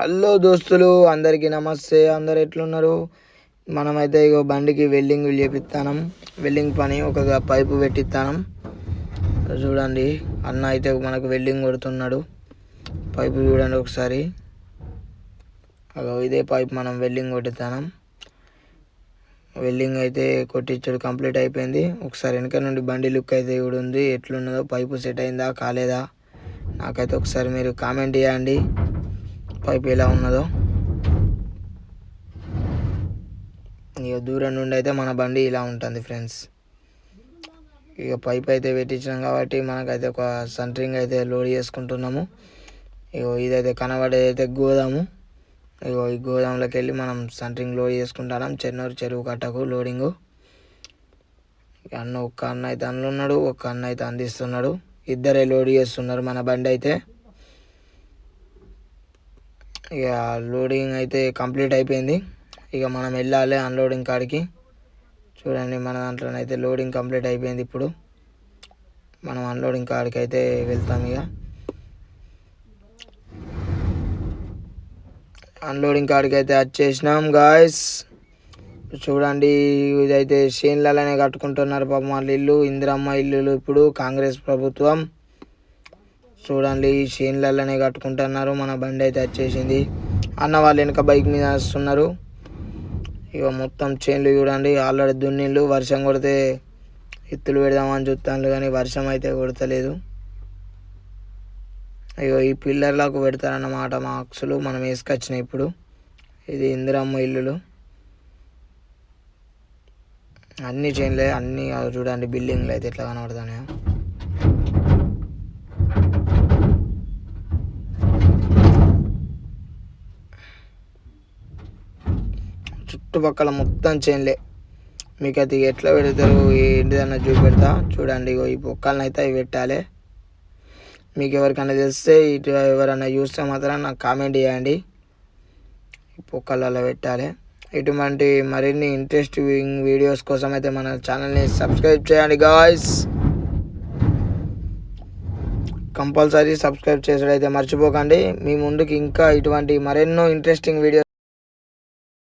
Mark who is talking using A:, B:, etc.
A: Hello దోస్తులు అందరికీ నమస్తే. అందరు ఎట్లున్నారు? మనమైతే ఇగో బండికి వెల్డింగ్ చేపిస్తానం వెల్డింగ్ పని ఒక పైపు పెట్టిస్తానం చూడండి అన్న అయితే మనకు వెల్డింగ్ కొడుతున్నాడు. పైపు చూడండి ఒకసారి. అగో ఇదే పైప్ మనం వెల్డింగ్ కొట్టిస్తానం వెల్డింగ్ అయితే కొట్టించడు కంప్లీట్ అయిపోయింది. ఒకసారి వెనక నుండి బండి లుక్ అయితే కూడా ఉంది. ఎట్లున్నదో పైపు సెట్ అయిందా కాలేదా? నాకైతే ఒకసారి మీరు కామెంట్ చేయండి. పైప్ ఎలా ఉన్నదో. ఇక దూరం నుండి అయితే మన బండి ఇలా ఉంటుంది ఫ్రెండ్స్. ఇక పైప్ అయితే పెట్టించినాం కాబట్టి మనకైతే ఒక సంట్రింగ్ అయితే లోడ్ చేసుకుంటున్నాము. ఇగో ఇదైతే కనబడేది అయితే గోదాము. ఇగో ఈ గోదాంలోకి వెళ్ళి మనం సంట్రింగ్ లోడ్ చేసుకుంటున్నాం. చెన్నూరు చెరువు కట్టకు లోడింగు. అన్న ఒక్క అన్న అయితే అందులో ఉన్నాడు ఒక్క అన్న అయితే అందిస్తున్నాడు. ఇద్దరే లోడ్ చేస్తున్నారు మన బండి అయితే. ఇక లోడింగ్ అయితే కంప్లీట్ అయిపోయింది. ఇక మనం వెళ్ళాలి అన్లోడింగ్ కాడికి. చూడండి మన దాంట్లోనైతే లోడింగ్ కంప్లీట్ అయిపోయింది ఇప్పుడు. మనం అన్లోడింగ్ కాడికి అయితే వెళ్తాం ఇక. అన్లోడింగ్ కాడికి అయితే వచ్చేసినాం గాయస్ చూడండి ఇదైతే షేన్లలోనే కట్టుకుంటున్నారు పాపం వాళ్ళ ఇల్లు ఇందిరమ్మ ఇల్లులు ఇప్పుడు కాంగ్రెస్ ప్రభుత్వం. చూడండి ఈ షేన్లలోనే కట్టుకుంటున్నారు. మన బండి అయితే వచ్చేసింది. అన్న వాళ్ళు వెనక బైక్ మీద వస్తున్నారు. ఇక మొత్తం చైన్లు చూడండి. ఆల్రెడీ దున్నిళ్ళు వర్షం కొడితే ఎత్తులు పెడదామని చూస్తాను కానీ వర్షం అయితే కొడతలేదు. అయ్యో ఈ పిల్లర్లకు పెడతారన్నమాట మా అక్సులు. మనం వేసుకొచ్చినాయి ఇప్పుడు. ఇది ఇందిరమ్మ ఇల్లులు. అన్ని చైన్లే అన్ని చూడండి బిల్డింగ్లు అయితే ఎట్లా కనబడుతున్నాయో. చుట్టుపక్కల మొత్తం చైన్లే మీకు అది ఎట్లా పెడతారు ఏంటిదన్న చూపెడతా. చూడండి ఇగో ఈ బొక్కలను అయితే అవి పెట్టాలి. మీకు ఎవరికైనా తెలిస్తే ఇటు ఎవరైనా చూస్తే మాత్రం నాకు కామెంట్ చేయండి. ఈ పొక్కలలో పెట్టాలి. ఇటువంటి మరిన్ని ఇంట్రెస్టింగ్ వీడియోస్ కోసం అయితే మన ఛానల్ని సబ్స్క్రైబ్ చేయండి గాయస్ కంపల్సరీ సబ్స్క్రైబ్ చేసుడైతే మర్చిపోకండి. మీ ముందుకు ఇంకా ఇటువంటి మరెన్నో ఇంట్రెస్టింగ్ వీడియోస్